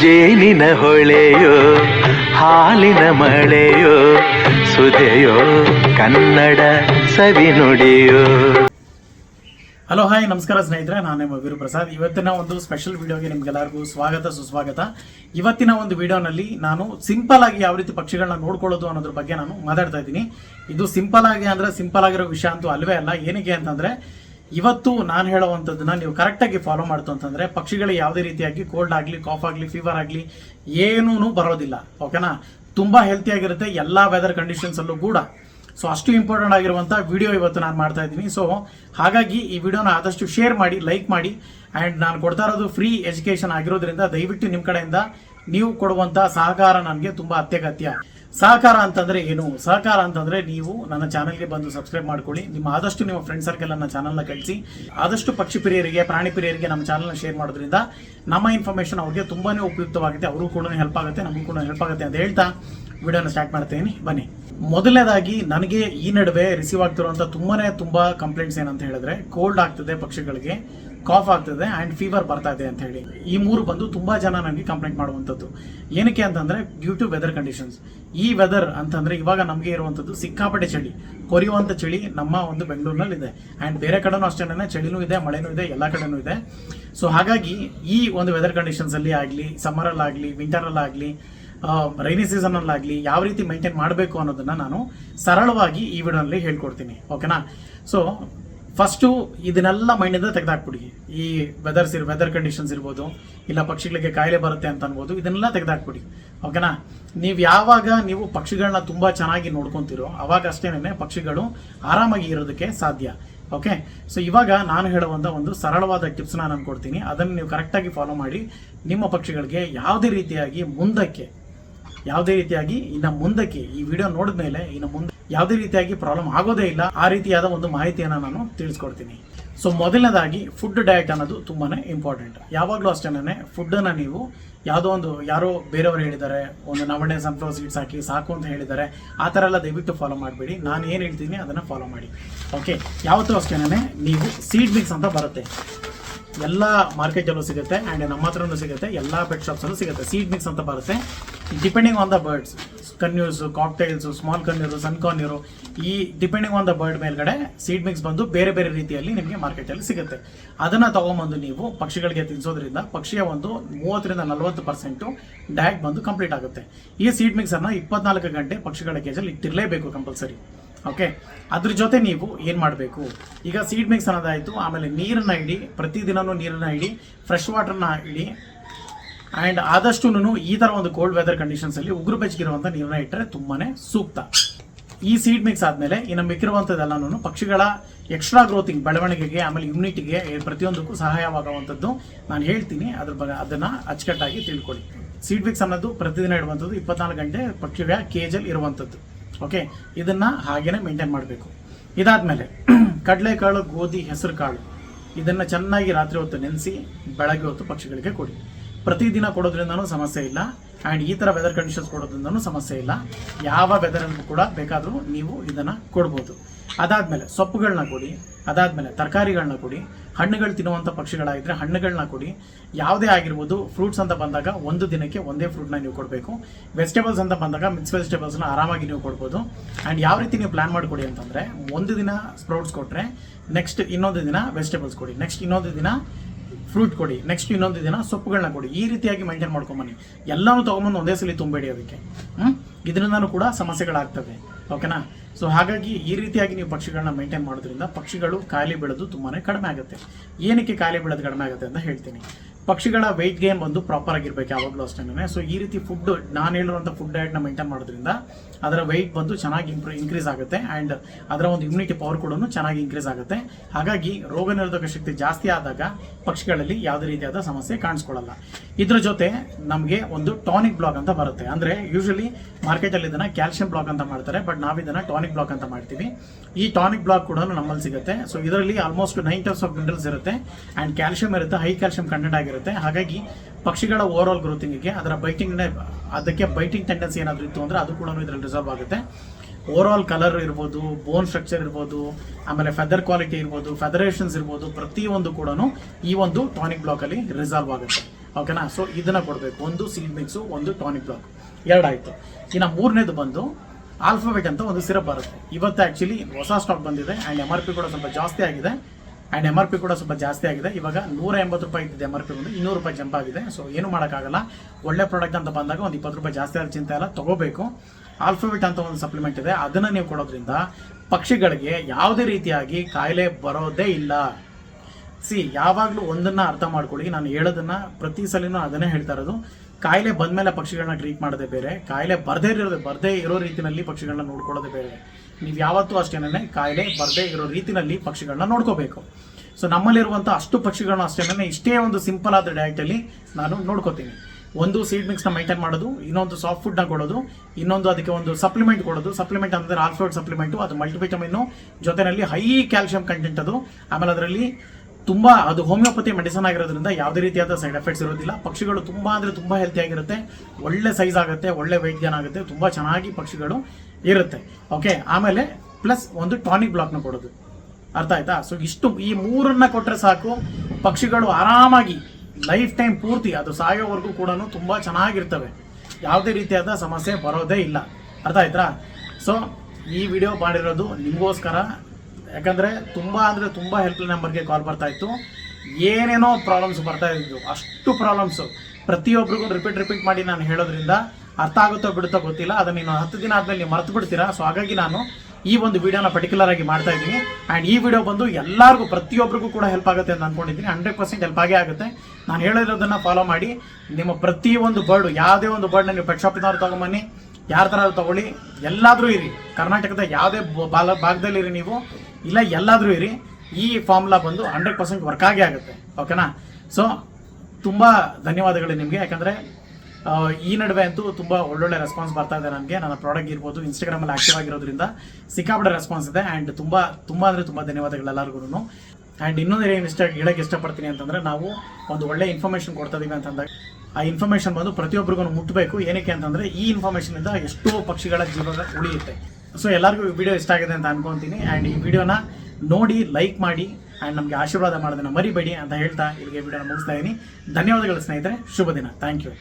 ಜೇನಿನ ಹೊಳೆಯೋ, ಹಾಲಿನ ಮಳೆಯೋ ಸುಧೆಯೋ ಕನ್ನಡ ಸವಿ ನುಡಿಯೋ. ಹಲೋ, ಹಾಯ್, ನಮಸ್ಕಾರ ಸ್ನೇಹಿತರೆ, ನಾನು ನಿಮ್ಮ ಗುರುಪ್ರಸಾದ್ ಇವತ್ತಿನ ಒಂದು ಸ್ಪೆಷಲ್ ವಿಡಿಯೋಗೆ ನಿಮ್ಗೆಲ್ಲರಿಗೂ ಸ್ವಾಗತ, ಸುಸ್ವಾಗತ. ಇವತ್ತಿನ ಒಂದು ವಿಡಿಯೋನಲ್ಲಿ ನಾನು ಸಿಂಪಲ್ ಆಗಿ ಯಾವ ರೀತಿ ಪಕ್ಷಿಗಳನ್ನ ನೋಡ್ಕೊಳ್ಳೋದು ಅನ್ನೋದ್ರ ಬಗ್ಗೆ ನಾನು ಮಾತಾಡ್ತಾ ಇದ್ದೀನಿ. ಇದು ಸಿಂಪಲ್ ಆಗಿ ಅಂದ್ರೆ ಸಿಂಪಲ್ ಆಗಿರೋ ವಿಷಯ ಅಂತೂ ಅಲ್ವೇ ಅಲ್ಲ. ಏನಕ್ಕೆ ಅಂತಂದ್ರೆ ಇವತ್ತು ನಾನು ಹೇಳುವಂಥದ್ದನ್ನ ನೀವು ಕರೆಕ್ಟಾಗಿ ಫಾಲೋ ಮಾಡ್ತು ಅಂತಂದ್ರೆ, ಪಕ್ಷಿಗಳು ಯಾವುದೇ ರೀತಿಯಾಗಿ ಕೋಲ್ಡ್ ಆಗಲಿ ಕಾಫ್ ಆಗಲಿ ಫೀವರ್ ಆಗಲಿ ಏನೂ ಬರೋದಿಲ್ಲ ಓಕೆನಾ ತುಂಬ ಹೆಲ್ತಿಯಾಗಿರುತ್ತೆ ಎಲ್ಲ ವೆದರ್ ಕಂಡೀಷನ್ಸಲ್ಲೂ ಕೂಡ. ಸೊ ಅಷ್ಟು ಇಂಪಾರ್ಟೆಂಟ್ ಆಗಿರುವಂಥ ವಿಡಿಯೋ ಇವತ್ತು ನಾನು ಮಾಡ್ತಾ ಇದ್ದೀನಿ. ಸೊ ಹಾಗಾಗಿ ಈ ವಿಡಿಯೋನ ಆದಷ್ಟು ಶೇರ್ ಮಾಡಿ ಲೈಕ್ ಮಾಡಿ ಆ್ಯಂಡ್ ನಾನು ಕೊಡ್ತಾ ಇರೋದು ಫ್ರೀ ಎಜುಕೇಷನ್ ಆಗಿರೋದ್ರಿಂದ ದಯವಿಟ್ಟು ನಿಮ್ಮ ಕಡೆಯಿಂದ ನೀವು ಕೊಡುವಂಥ ಸಹಕಾರ ನನಗೆ ತುಂಬ ಅತ್ಯಗತ್ಯ. ಸಹಕಾರ ಅಂತಂದ್ರೆ ಏನು? ಸಹಕಾರ ಅಂತಂದ್ರೆ ನೀವು ನನ್ನ ಚಾನಲ್ಗೆ ಬಂದು ಸಬ್ಸ್ಕ್ರೈಬ್ ಮಾಡ್ಕೊಳ್ಳಿ. ನಿಮ್ಮ ಆದಷ್ಟು ನಿಮ್ಮ ಫ್ರೆಂಡ್ ಸರ್ಕಲ್ ನನ್ನ ಚಾನಲ್ನ ಕಳಿಸಿ. ಆದಷ್ಟು ಪಕ್ಷಿ ಪ್ರಿಯರಿಗೆ, ಪ್ರಾಣಿ ಪ್ರಿಯರಿಗೆ ನಮ್ಮ ಚಾನಲ್ನ ಶೇರ್ ಮಾಡೋದ್ರಿಂದ ನಮ್ಮ ಇನ್ಫಾರ್ಮೇಶನ್ ಅವ್ರಿಗೆ ತುಂಬಾನೇ ಉಪಯುಕ್ತವಾಗುತ್ತೆ. ಅವರು ಕೂಡ ಹೆಲ್ಪ್ ಆಗುತ್ತೆ, ನಮಗೂ ಕೂಡ ಹೆಲ್ಪ್ ಆಗುತ್ತೆ ಅಂತ ಹೇಳ್ತಾ ವಿಡಿಯೋನ ಸ್ಟಾರ್ಟ್ ಮಾಡ್ತೀನಿ. ಬನ್ನಿ. ಮೊದಲನೇದಾಗಿ ನನಗೆ ಈ ನಡುವೆ ರಿಸೀವ್ ಆಗ್ತಿರುವಂಥ ತುಂಬಾನೇ ತುಂಬಾ ಕಂಪ್ಲೇಂಟ್ಸ್ ಏನಂತ ಹೇಳಿದ್ರೆ ಕೋಲ್ಡ್ ಆಗ್ತದೆ ಪಕ್ಷಿಗಳಿಗೆ. ಕಾಫ್ ಆಗ್ತದೆ ಆ್ಯಂಡ್ ಫೀವರ್ ಬರ್ತಾ ಇದೆ ಅಂತ ಹೇಳಿ. ಈ ಮೂರು ಬಂದು ತುಂಬಾ ಜನ ನನಗೆ ಕಂಪ್ಲೇಂಟ್ ಮಾಡುವಂಥದ್ದು. ಏನಕ್ಕೆ ಅಂತಂದ್ರೆ ಡ್ಯೂ ಟು ವೆದರ್ ಕಂಡೀಷನ್ಸ್ ಈ ವೆದರ್ ಅಂತಂದ್ರೆ ಇವಾಗ ನಮಗೆ ಇರುವಂಥದ್ದು ಸಿಕ್ಕಾಪಟ್ಟೆ ಚಳಿ. ಕೊರಿಯುವಂಥ ಚಳಿ ನಮ್ಮ ಒಂದು ಬೆಂಗಳೂರಿನಲ್ಲಿ ಇದೆ ಆ್ಯಂಡ್ ಬೇರೆ ಕಡೆನೂ ಅಷ್ಟೇನೆ ಚಳಿನೂ ಇದೆ, ಮಳೆನೂ ಇದೆ, ಎಲ್ಲ ಕಡೆನೂ ಇದೆ. ಸೊ ಹಾಗಾಗಿ ಈ ಒಂದು ವೆದರ್ ಕಂಡೀಷನ್ಸಲ್ಲಿ ಆಗಲಿ ಸಮ್ಮರಲ್ಲಾಗಲಿ ವಿಂಟರಲ್ಲಾಗಲಿ ರೈನಿ ಸೀಸನಲ್ಲಾಗಲಿ ಯಾವ ರೀತಿ ಮೈಂಟೈನ್ ಮಾಡಬೇಕು ಅನ್ನೋದನ್ನ ನಾನು ಸರಳವಾಗಿ ಈ ವಿಡಿಯೋನಲ್ಲಿ ಹೇಳ್ಕೊಡ್ತೀನಿ. ಓಕೆನಾ ಸೊ ಫಸ್ಟು ಇದನ್ನೆಲ್ಲ ಮೈಂಡಿಂದ ತೆಗೆದಾಕ್ಬಿಡಿ. ಈ ವೆದರ್ಸ್ ಇರ್ ವೆದರ್ ಕಂಡೀಷನ್ಸ್ ಇರ್ಬೋದು, ಇಲ್ಲ ಪಕ್ಷಿಗಳಿಗೆ ಕಾಯಿಲೆ ಬರುತ್ತೆ ಅಂತ ಅನ್ಬೋದು, ಇದನ್ನೆಲ್ಲ ತೆಗೆದಾಕ್ಬಿಡಿ. ಓಕೆನಾ ನೀವು ಯಾವಾಗ ನೀವು ಪಕ್ಷಿಗಳನ್ನ ತುಂಬ ಚೆನ್ನಾಗಿ ನೋಡ್ಕೊಂತೀರೋ, ಅವಾಗ ಅಷ್ಟೇನೆ ಪಕ್ಷಿಗಳು ಆರಾಮಾಗಿ ಇರೋದಕ್ಕೆ ಸಾಧ್ಯ. ಓಕೆ ಸೊ ಇವಾಗ ನಾನು ಹೇಳುವಂಥ ಒಂದು ಸರಳವಾದ ಟಿಪ್ಸ್ನ ನಾನು ಕೊಡ್ತೀನಿ. ಅದನ್ನು ನೀವು ಕರೆಕ್ಟಾಗಿ ಫಾಲೋ ಮಾಡಿ, ನಿಮ್ಮ ಪಕ್ಷಿಗಳಿಗೆ ಯಾವುದೇ ರೀತಿಯಾಗಿ ಮುಂದಕ್ಕೆ ಯಾವುದೇ ರೀತಿಯಾಗಿ ಇನ್ನು ಮುಂದಕ್ಕೆ ಈ ವಿಡಿಯೋ ನೋಡಿದ ಮೇಲೆ ಇನ್ನು ಮುಂದೆ ಯಾವುದೇ ರೀತಿಯಾಗಿ ಪ್ರಾಬ್ಲಮ್ ಆಗೋದೇ ಇಲ್ಲ, ಆ ರೀತಿಯಾದ ಒಂದು ಮಾಹಿತಿಯನ್ನು ನಾನು ತಿಳಿಸ್ಕೊಡ್ತೀನಿ. ಸೊ ಮೊದಲನೇದಾಗಿ ಫುಡ್ ಡಯಟ್ ಅನ್ನೋದು ತುಂಬಾನೇ ಇಂಪಾರ್ಟೆಂಟ್ ಯಾವಾಗಲೂ ಅಷ್ಟೇನೆ ಫುಡ್ಡನ್ನು ನೀವು ಯಾವುದೋ ಒಂದು ಯಾರೋ ಬೇರೆಯವರು ಹೇಳಿದ್ದಾರೆ, ಒಂದು ನವಣೆ ಸನ್ಫ್ಲವರ್ ಸೀಡ್ಸ್ ಹಾಕಿ ಸಾಕು ಅಂತ ಹೇಳಿದ್ದಾರೆ, ಆ ಥರ ಎಲ್ಲ ದಯವಿಟ್ಟು ಫಾಲೋ ಮಾಡಬೇಡಿ. ನಾನು ಏನು ಹೇಳ್ತೀನಿ ಅದನ್ನು ಫಾಲೋ ಮಾಡಿ. ಓಕೆ ಯಾವತ್ತೂ ಅಷ್ಟೇನೆ ನೀವು ಸೀಡ್ ಮಿಕ್ಸ್ ಅಂತ ಬರುತ್ತೆ. ಎಲ್ಲ ಮಾರ್ಕೆಟಲ್ಲೂ ಸಿಗುತ್ತೆ ಆ್ಯಂಡ್ ನಮ್ಮ ಹತ್ರನೂ ಸಿಗುತ್ತೆ, ಎಲ್ಲ ಬೆಟ್ ಶಾಪ್ಸಲ್ಲೂ ಸಿಗುತ್ತೆ. ಸೀಡ್ ಮಿಕ್ಸ್ ಅಂತ ಬರುತ್ತೆ. Depending on the birds conures cockatiels small conure sun conure ಈ ಡಿಪೆಂಡಿಂಗ್ ಆನ್ ದ ಬರ್ಡ್ ಮೇಲ್ಗಡೆ ಸೀಡ್ ಮಿಕ್ಸ್ ಬಂದು ಬೇರೆ ಬೇರೆ ರೀತಿಯಲ್ಲಿ ನಿಮಗೆ ಮಾರ್ಕೆಟಲ್ಲಿ ಸಿಗುತ್ತೆ. ಅದನ್ನು ತಗೊಂಬಂದು ನೀವು ಪಕ್ಷಿಗಳಿಗೆ ತಿನ್ನಿಸೋದ್ರಿಂದ ಪಕ್ಷಿಯ ಒಂದು ಮೂವತ್ತರಿಂದ ನಲವತ್ತು ಪರ್ಸೆಂಟು ಡಯಟ್ ಬಂದು ಕಂಪ್ಲೀಟ್ ಆಗುತ್ತೆ. ಈ ಸೀಡ್ ಮಿಕ್ಸನ್ನು ಇಪ್ಪತ್ನಾಲ್ಕು ಗಂಟೆ ಪಕ್ಷಿಗಳ ಕೇಜಲ್ಲಿ ಇಟ್ಟಿರಲೇಬೇಕು ಕಂಪಲ್ಸರಿ ಓಕೆ ಅದ್ರ ಜೊತೆ ನೀವು ಏನು ಮಾಡಬೇಕು? ಈಗ ಸೀಡ್ ಮಿಕ್ಸ್ ಅನ್ನೋದಾಯಿತು, ಆಮೇಲೆ ನೀರನ್ನ ಇಡಿ ಪ್ರತಿದಿನವೂ ನೀರನ್ನ ಇಡಿ ಫ್ರೆಶ್ ವಾಟರ್ನ ಇಡಿ ಆ್ಯಂಡ್ ಆದಷ್ಟು ಈ ಥರ ಒಂದು ಕೋಲ್ಡ್ ವೆದರ್ ಕಂಡೀಷನ್ಸಲ್ಲಿ ಉಗುರು ಬೆಚ್ಚಗಿರುವಂಥ ನೀರನ್ನ ಇಟ್ಟರೆ ತುಂಬಾ ಸೂಕ್ತ. ಈ ಸೀಡ್ ಮಿಕ್ಸ್ ಆದಮೇಲೆ ಇನ್ನು ಮಿಕ್ಕಿರುವಂಥದ್ದೆಲ್ಲನೂ ಪಕ್ಷಿಗಳ ಎಕ್ಸ್ಟ್ರಾ ಗ್ರೋತಿಂಗ್ ಬೆಳವಣಿಗೆಗೆ, ಆಮೇಲೆ ಇಮ್ಯುನಿಟಿಗೆ ಪ್ರತಿಯೊಂದಕ್ಕೂ ಸಹಾಯವಾಗುವಂಥದ್ದು ನಾನು ಹೇಳ್ತೀನಿ. ಅದ್ರ ಬಗ್ಗೆ ಅದನ್ನು ಅಚ್ಚುಕಟ್ಟಾಗಿ ತಿಳ್ಕೊಳ್ಳಿ. ಸೀಡ್ ಮಿಕ್ಸ್ ಅನ್ನೋದು ಪ್ರತಿದಿನ ಇಡುವಂಥದ್ದು, ಇಪ್ಪತ್ನಾಲ್ಕು ಗಂಟೆ ಪಕ್ಷಿಗಳ ಕೇಜಲ್ಲಿ ಇರುವಂಥದ್ದು. ಓಕೆ ಇದನ್ನ ಹಾಗೇನೆ ಮೇಂಟೈನ್ ಮಾಡಬೇಕು. ಇದಾದ್ಮೇಲೆ ಕಡಲೆಕಾಳು, ಗೋಧಿ ಹೆಸರು ಕಾಳು ಇದನ್ನ ಚೆನ್ನಾಗಿ ರಾತ್ರಿ ಹೊತ್ತು ನೆನೆಸಿ, ಬೆಳಗ್ಗೆ ಹೊತ್ತು ಪಕ್ಷಿಗಳಿಗೆ ಕೊಡಿ. ಪ್ರತಿದಿನ ಕೊಡೋದ್ರಿಂದನೂ ಸಮಸ್ಯೆ ಇಲ್ಲ. ಆ್ಯಂಡ್ ಈ ಥರ ವೆದರ್ ಕಂಡೀಷನ್ಸ್ ಕೊಡೋದ್ರಿಂದನೂ ಸಮಸ್ಯೆ ಇಲ್ಲ. ಯಾವ ವೆದರಲ್ಲೂ ಕೂಡ ಬೇಕಾದರೂ ನೀವು ಇದನ್ನು ಕೊಡ್ಬೋದು. ಅದಾದಮೇಲೆ ಸೊಪ್ಪುಗಳನ್ನ ಕೊಡಿ. ಅದಾದಮೇಲೆ ತರಕಾರಿಗಳನ್ನ ಕೊಡಿ. ಹಣ್ಣುಗಳು ತಿನ್ನುವಂಥ ಪಕ್ಷಿಗಳಾಗಿದ್ದರೆ ಹಣ್ಣುಗಳನ್ನ ಕೊಡಿ. ಯಾವುದೇ ಆಗಿರ್ಬೋದು ಫ್ರೂಟ್ಸ್ ಅಂತ ಬಂದಾಗ ಒಂದು ದಿನಕ್ಕೆ ಒಂದೇ ಫ್ರೂಟ್ನ ನೀವು ಕೊಡಬೇಕು. ವೆಜಿಟೇಬಲ್ಸ್ ಅಂತ ಬಂದಾಗ ಮಿಕ್ಸ್ ವೆಜಿಟೇಬಲ್ಸ್ನ ಆರಾಮಾಗಿ ನೀವು ಕೊಡ್ಬೋದು. ಆ್ಯಂಡ್ ಯಾವ ರೀತಿ ನೀವು ಪ್ಲಾನ್ ಮಾಡಿಕೊಡಿ ಅಂತಂದರೆ, ಒಂದು ದಿನ ಸ್ಪ್ರೌಟ್ಸ್ ಕೊಟ್ಟರೆ ನೆಕ್ಸ್ಟ್ ಇನ್ನೊಂದು ದಿನ ವೆಜಿಟೇಬಲ್ಸ್ ಕೊಡಿ. ನೆಕ್ಸ್ಟ್ ಇನ್ನೊಂದು ದಿನ ಫ್ರೂಟ್ ಕೊಡಿ ನೆಕ್ಸ್ಟ್ ಇನ್ನೊಂದು ದಿನ ಸೊಪ್ಪುಗಳನ್ನ ಕೊಡಿ, ಈ ರೀತಿಯಾಗಿ ಮೈಂಟೈನ್ ಮಾಡ್ಕೊಂಬನ್ನಿ ಎಲ್ಲನೂ ತೊಗೊಂಬಂದು ಒಂದೇ ಸಲ ತುಂಬಬೇಡಿ ಅದಕ್ಕೆ. ಹ್ಞೂ ಇದರಿಂದನೂ ಕೂಡ ಸಮಸ್ಯೆಗಳಾಗ್ತವೆ. ಓಕೆನಾ ಸೊ ಹಾಗಾಗಿ ಈ ರೀತಿಯಾಗಿ ನೀವು ಪಕ್ಷಿಗಳನ್ನ ಮೇಂಟೈನ್ ಮಾಡೋದ್ರಿಂದ ಪಕ್ಷಿಗಳು ಖಾಲಿ ಬೆಳೆದು ತುಂಬಾ ಕಡಿಮೆ ಆಗುತ್ತೆ. ಏನಕ್ಕೆ ಖಾಲಿ ಬೆಳೆದು ಕಡಿಮೆ ಆಗುತ್ತೆ ಅಂತ ಹೇಳ್ತೀನಿ. ಪಕ್ಷಿಗಳ ವೆಯ್ಟ್ ಗೇಮ್ ಒಂದು ಪ್ರಾಪರ್ ಆಗಿರ್ಬೇಕು ಯಾವಾಗಲೂ ಅಷ್ಟೇ ಸೊ ಈ ರೀತಿ ಫುಡ್ ನಾನು ಹೇಳಿರುವಂಥ ಫುಡ್ ಡಯಟ್ನ ಮೇಂಟೈನ್ ಮಾಡೋದ್ರಿಂದ ಅದರ ವೆಯ್ಟ್ ಬಂದು ಚೆನ್ನಾಗಿ ಇಂಪ್ರೂ ಇನ್ಕ್ರೀಸ್ ಆಗುತ್ತೆ ಆ್ಯಂಡ್ ಅದರ ಒಂದು ಇಮ್ಯುನಿಟಿ ಪವರ್ ಕೂಡ ಚೆನ್ನಾಗಿ ಇನ್ಕ್ರೀಸ್ ಆಗುತ್ತೆ. ಹಾಗಾಗಿ ರೋಗ ನಿರೋಧಕ ಶಕ್ತಿ ಜಾಸ್ತಿ ಆದಾಗ ಪಕ್ಷಿಗಳಲ್ಲಿ ಯಾವುದೇ ರೀತಿಯಾದ ಸಮಸ್ಯೆ ಕಾಣಿಸ್ಕೊಳ್ಳಲ್ಲ. ಇದ್ರ ಜೊತೆ ನಮಗೆ ಒಂದು ಟಾನಿಕ್ ಬ್ಲಾಕ್ ಅಂತ ಬರುತ್ತೆ. ಅಂದರೆ ಯೂಶಲಿ ಮಾರ್ಕೆಟಲ್ಲಿ ಇದನ್ನು ಕ್ಯಾಲ್ಸಿಯಂ ಬ್ಲಾಕ್ ಅಂತ ಮಾಡ್ತಾರೆ ಬಟ್ ನಾವು ಇದನ್ನು ಟಾನಿಕ್ ಬ್ಲಾಕ್ ಅಂತ ಮಾಡ್ತೀವಿ. ಈ ಟಾನಿಕ್ ಬ್ಲಾಕ್ ಕೂಡ ನಮ್ಮಲ್ಲಿ ಸಿಗುತ್ತೆ. ಸೊ ಇದರಲ್ಲಿ almost nine types of minerals ಇರುತ್ತೆ. ಆ್ಯಂಡ್ ಕ್ಯಾಲ್ಶಿಯಂ ಇರುತ್ತೆ ಹೈ ಕ್ಯಾಲ್ಶಿಯಂ ಕಂಟೆಂಟ್ ಆಗಿರುತ್ತೆ. ಹಾಗಾಗಿ ಪಕ್ಷಿಗಳ ಓವರ್ ಆಲ್ ಗ್ರೋತಿಂಗಿಗೆ ಅದರ ಬೈಟಿಂಗ್ ಅದಕ್ಕೆ ಬೈಟಿಂಗ್ ಟೆಂಡೆನ್ಸಿ ಏನಾದರೂ ಇತ್ತು ಅಂದರೆ ಅದು ಕೂಡ ಇದರಲ್ಲಿ ರಿಸರ್ವ್ ಆಗುತ್ತೆ. ಓವರ್ ಆಲ್ ಕಲರ್ ಇರ್ಬೋದು ಬೋನ್ ಸ್ಟ್ರಕ್ಚರ್ ಇರ್ಬೋದು, ಆಮೇಲೆ ಫೆದರ್ ಕ್ವಾಲಿಟಿ ಇರ್ಬೋದು ಫೆದರೇಷನ್ಸ್ ಇರ್ಬೋದು, ಪ್ರತಿಯೊಂದು ಕೂಡ ಈ ಒಂದು ಟಾನಿಕ್ ಬ್ಲಾಕಲ್ಲಿ ರಿಸರ್ವ್ ಆಗುತ್ತೆ. ಓಕೆನಾ ಸೊ ಇದನ್ನ ಕೊಡಬೇಕು. ಒಂದು ಸೀಡ್ ಮಿಕ್ಸು ಒಂದು ಟಾನಿಕ್ ಬ್ಲಾಕ್. ಎರಡಾಯಿತು ಇನ್ನು ಮೂರನೇದು ಬಂದು ಆಲ್ಫಾಬೆಟ್ ಅಂತ ಒಂದು ಸಿರಪ್ ಬರುತ್ತೆ. ಇವತ್ತು ಆ್ಯಕ್ಚುಲಿ ಹೊಸ ಸ್ಟಾಕ್ ಬಂದಿದೆ. ಆ್ಯಂಡ್ ಎಂ ಆರ್ ಪಿ ಕೂಡ ಸ್ವಲ್ಪ ಜಾಸ್ತಿ ಆಗಿದೆ. ಆ್ಯಂಡ್ ಎಂ ಆರ್ ಪಿ ಕೂಡ ಸ್ವಲ್ಪ ಜಾಸ್ತಿ ಆಗಿದೆ. ಇವಾಗ ನೂರ ಎಂಬತ್ತು ರೂಪಾಯಿ ಇದ್ದಿದೆ ಎಂ ಆರ್ ಪಿ ಬಂದು ಇನ್ನೂರು ರೂಪಾಯಿ ಜಂಪ್ ಆಗಿದೆ. ಸೊ ಏನು ಮಾಡೋಕ್ಕಾಗಲ್ಲ. ಒಳ್ಳೆ ಪ್ರಾಡಕ್ಟ್ ಅಂತ ಬಂದಾಗ ಒಂದು ಇಪ್ಪತ್ತು ರೂಪಾಯಿ ಜಾಸ್ತಿ ಆದ ಚಿಂತೆ ಎಲ್ಲ ತಗೋಬೇಕು. ಆಲ್ಫಾಬೆಟ್ ಅಂತ ಒಂದು ಸಪ್ಲಿಮೆಂಟ್ ಇದೆ. ಅದನ್ನು ನೀವು ಕೊಡೋದ್ರಿಂದ ಪಕ್ಷಿಗಳಿಗೆ ಯಾವುದೇ ರೀತಿಯಾಗಿ ಕಾಯಿಲೆ ಬರೋದೇ ಇಲ್ಲ. ಸಿ ಯಾವಾಗಲೂ ಒಂದನ್ನು ಅರ್ಥ ಮಾಡ್ಕೊಳ್ಳಿ. ನಾನು ಹೇಳೋದನ್ನು ಪ್ರತಿ ಸಲಿನೂ ಅದನ್ನೇ ಹೇಳ್ತಾ ಇರೋದು. ಕಾಯಿಲೆ ಬಂದ್ಮೇಲೆ ಪಕ್ಷಿಗಳನ್ನ ಟ್ರೀಟ್ ಮಾಡೋದೇ ಬೇರೆ, ಕಾಯಿಲೆ ಬರದೇ ಇರೋದು ಬರದೇ ಇರೋ ರೀತಿನಲ್ಲಿ ಪಕ್ಷಿಗಳನ್ನ ನೋಡ್ಕೊಳ್ಳೋದೇ ಬೇರೆ. ನೀವು ಯಾವತ್ತೂ ಅಷ್ಟೇನೆ ಕಾಯಿಲೆ ಬರದೇ ಇರೋ ರೀತಿನಲ್ಲಿ ಪಕ್ಷಿಗಳನ್ನ ನೋಡ್ಕೋಬೇಕು. ಸೊ ನಮ್ಮಲ್ಲಿರುವಂಥ ಅಷ್ಟು ಪಕ್ಷಿಗಳನ್ನ ಅಷ್ಟೇನೆ ಇಷ್ಟೇ ಒಂದು ಸಿಂಪಲ್ ಆದ ಡಯಟಲ್ಲಿ ನಾನು ನೋಡ್ಕೋತೀನಿ. ಒಂದು ಸೀಡ್ ಮಿಕ್ಸ್ನ ಮೈಂಟೈನ್ ಮಾಡೋದು, ಇನ್ನೊಂದು ಸಾಫ್ಟ್ ಫುಡ್ನ ಕೊಡೋದು, ಇನ್ನೊಂದು ಅದಕ್ಕೆ ಒಂದು ಸಪ್ಲಿಮೆಂಟ್ ಕೊಡೋದು. ಸಪ್ಲಿಮೆಂಟ್ ಅಂದರೆ ಆಲ್ಫೋಡ್ ಸಪ್ಲಿಮೆಂಟು ಅದು ಮಲ್ಟಿವಿಟಮಿನ್ನು ಜೊತೆಯಲ್ಲಿ ಹೈ ಕ್ಯಾಲ್ಸಿಯಂ ಕಂಟೆಂಟ್ ಅದು. ಆಮೇಲೆ ಅದರಲ್ಲಿ ತುಂಬಾ ಅದು ಹೋಮಿಯೋಪತಿ ಮೆಡಿಸನ್ ಆಗಿರೋದ್ರಿಂದ ಯಾವುದೇ ರೀತಿಯಾದ ಸೈಡ್ ಎಫೆಕ್ಟ್ಸ್ ಇರೋದಿಲ್ಲ. ಪಕ್ಷಿಗಳು ತುಂಬಾ ಅಂದ್ರೆ ತುಂಬಾ ಹೆಲ್ತಿ ಆಗಿರುತ್ತೆ. ಒಳ್ಳೆ ಸೈಜ್ ಆಗುತ್ತೆ, ಒಳ್ಳೆ ವೆಯ್ಟ್ ಗೇನ್ ಆಗುತ್ತೆ, ತುಂಬಾ ಚೆನ್ನಾಗಿ ಪಕ್ಷಿಗಳು ಇರುತ್ತೆ. ಓಕೆ ಆಮೇಲೆ ಪ್ಲಸ್ ಒಂದು ಟಾನಿಕ್ ಬ್ಲಾಕ್ನ ಕೊಡೋದು. ಅರ್ಥ ಆಯ್ತಾ? ಸೊ ಇಷ್ಟು ಈ ಮೂರನ್ನ ಕೊಟ್ಟರೆ ಸಾಕು. ಪಕ್ಷಿಗಳು ಆರಾಮಾಗಿ ಲೈಫ್ ಟೈಮ್ ಪೂರ್ತಿ ಅದು ಸಾಯೋವರೆಗೂ ಕೂಡ ತುಂಬಾ ಚೆನ್ನಾಗಿರ್ತವೆ. ಯಾವುದೇ ರೀತಿಯಾದ ಸಮಸ್ಯೆ ಬರೋದೇ ಇಲ್ಲ. ಅರ್ಥ ಆಯ್ತಾ? ಸೊ ಈ ವಿಡಿಯೋ ಮಾಡಿರೋದು ನಿಮಗೋಸ್ಕರ. ಯಾಕಂದ್ರೆ ತುಂಬಾ ಅಂದ್ರೆ ತುಂಬಾ ಹೆಲ್ಪ್ ನಂಬರ್ಗೆ ಕಾಲ್ ಬರ್ತಾ ಇತ್ತು. ಏನೇನೋ ಪ್ರಾಬ್ಲಮ್ಸ್ ಬರ್ತಾ ಇದ್ದು ಅಷ್ಟು ಪ್ರಾಬ್ಲಮ್ಸು ಪ್ರತಿಯೊಬ್ಬರಿಗೂ ರಿಪೀಟ್ ರಿಪೀಟ್ ಮಾಡಿ ನಾನು ಹೇಳೋದ್ರಿಂದ ಅರ್ಥ ಆಗುತ್ತೋ ಬಿಡುತ್ತೋ ಗೊತ್ತಿಲ್ಲ. ಅದನ್ನ ಇನ್ನು ಹತ್ತು ದಿನ ಆದ್ಮೇಲೆ ನೀವು ಮರೆತು ಬಿಡ್ತೀರಾ? ಸೊ ಹಾಗಾಗಿ ನಾನು ಈ ಒಂದು ವಿಡಿಯೋನ ಪರ್ಟಿಕ್ಯುಲರ್ ಆಗಿ ಮಾಡ್ತಾ ಇದ್ದೀನಿ. ಆ್ಯಂಡ್ ಈ ವಿಡಿಯೋ ಬಂದು ಎಲ್ಲರಿಗೂ ಪ್ರತಿಯೊಬ್ಬರಿಗೂ ಕೂಡ ಹೆಲ್ಪ್ ಆಗುತ್ತೆ ಅಂತ ಅನ್ಕೊಂಡಿದ್ದೀನಿ. ಹಂಡ್ರೆಡ್ ಪರ್ಸೆಂಟ್ ಹೆಲ್ಪ್ ಆಗೇ ಆಗುತ್ತೆ. ನಾನು ಹೇಳಿರೋದನ್ನ ಫಾಲೋ ಮಾಡಿ. ನಿಮ್ಮ ಪ್ರತಿಯೊಂದು ಬರ್ಡ್ ಯಾವುದೇ ಒಂದು ಬರ್ಡ್ನ ನೀವು ಪೆಟ್ ಶಾಪಿನವ್ರು ತೊಗೊಂಬನ್ನಿ. ಯಾರ ಥರ ತಗೊಳ್ಳಿ. ಎಲ್ಲಾದರೂ ಇರಿ. ಕರ್ನಾಟಕದ ಯಾವುದೇ ಬಾಲ ಭಾಗದಲ್ಲಿರಿ ನೀವು. ಇಲ್ಲ, ಎಲ್ಲಾದರೂ ಇರಿ. ಈ ಫಾರ್ಮುಲಾ ಬಂದು ಹಂಡ್ರೆಡ್ ಪರ್ಸೆಂಟ್ ವರ್ಕ್ ಆಗೇ ಆಗುತ್ತೆ. ಓಕೆನಾ ಸೊ ತುಂಬ ಧನ್ಯವಾದಗಳು ನಿಮಗೆ. ಯಾಕಂದರೆ ಈ ನಡುವೆ ಅಂತೂ ತುಂಬ ಒಳ್ಳೊಳ್ಳೆ ರೆಸ್ಪಾನ್ಸ್ ಬರ್ತಾ ಇದೆ ನನಗೆ. ನನ್ನ ಪ್ರಾಡಕ್ಟ್ ಇರ್ಬೋದು ಇನ್ಸ್ಟಾಗ್ರಾಮಲ್ಲಿ ಆಕ್ಟಿವ್ ಆಗಿರೋದ್ರಿಂದ ಸಿಕ್ಕಾಪಟ್ಟೆ ರೆಸ್ಪಾನ್ಸ್ ಇದೆ. ಆ್ಯಂಡ್ ತುಂಬ ತುಂಬ ಅಂದರೆ ತುಂಬ ಧನ್ಯವಾದಗಳು ಎಲ್ಲರಿಗೂ ಆ್ಯಂಡ್ ಇನ್ನೊಂದು ಏನು ಇಷ್ಟ ಹೇಳಕ್ಕೆ ಇಷ್ಟಪಡ್ತೀನಿ ಅಂತಂದರೆ, ನಾವು ಒಂದು ಒಳ್ಳೆ ಇನ್ಫಾರ್ಮೇಷನ್ ಕೊಡ್ತಾ ಇದೀವಿ ಅಂತಂದಾಗ, ಆ ಇನ್ಫಾರ್ಮೇಷನ್ ಬಂದು ಪ್ರತಿಯೊಬ್ಬರಿಗೂ ಮುಟ್ಟಬೇಕು ಏನಕ್ಕೆ ಅಂತಂದರೆ, ಈ ಇನ್ಫಾರ್ಮೇಷನಿಂದ ಎಷ್ಟೋ ಪಕ್ಷಿಗಳ ಜೀವನ ಉಳಿಯುತ್ತೆ. ಸೊ ಎಲ್ಲರಿಗೂ ಈ ವಿಡಿಯೋ ಇಷ್ಟ ಆಗಿದೆ ಅಂತ ಅನ್ಕೊಂತೀನಿ. ಆ್ಯಂಡ್ ಈ ವಿಡಿಯೋನ ನೋಡಿ ಲೈಕ್ ಮಾಡಿ ಆ್ಯಂಡ್ ನಮಗೆ ಆಶೀರ್ವಾದ ಮಾಡೋದನ್ನು ಮರಿಬೇಡಿ ಅಂತ ಹೇಳ್ತಾ ಇಲ್ಲಿಗೆ ವಿಡಿಯೋನ ಮುಗಿಸ್ತಾ ಇದ್ದೀನಿ ಧನ್ಯವಾದಗಳು ಸ್ನೇಹಿತರೆ. ಶುಭ ದಿನ. Thank you